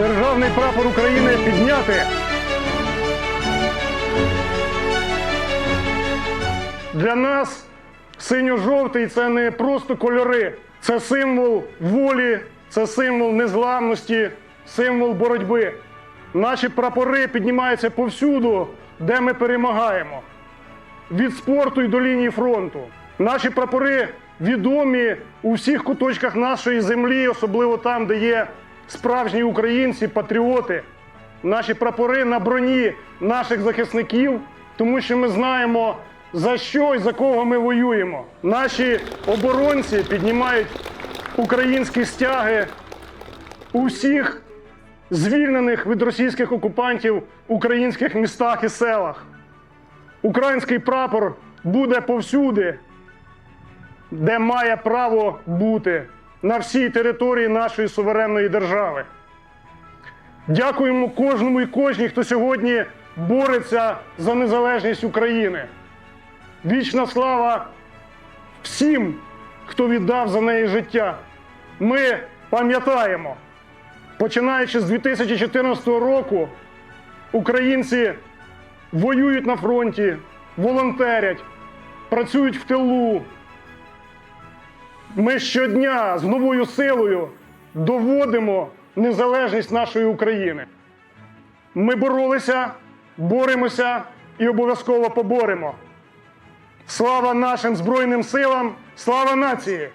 державний прапор України підняти. Для нас синьо-жовтий це не просто кольори, це символ волі, це символ незламності, символ боротьби. Наші прапори піднімаються повсюду, де ми перемагаємо. Від спорту і до лінії фронту. Наші прапори відомі у всіх куточках нашої землі, особливо там, де є справжні українці, патріоти. Наші прапори на броні наших захисників, тому що ми знаємо, за що і за кого ми воюємо. Наші оборонці піднімають українські стяги у всіх звільнених від російських окупантів українських містах і селах. Український прапор буде повсюди, де має право бути на всій території нашої суверенної держави. Дякуємо кожному і кожній, хто сьогодні бореться за незалежність України. Вічна слава всім, хто віддав за неї життя. Ми пам'ятаємо, починаючи з 2014 року, українці воюють на фронті, волонтерять, працюють в тилу. Ми щодня з новою силою доводимо незалежність нашої України. Ми боролися, боремося і обов'язково поборемо. Слава нашим Збройним силам, слава нації!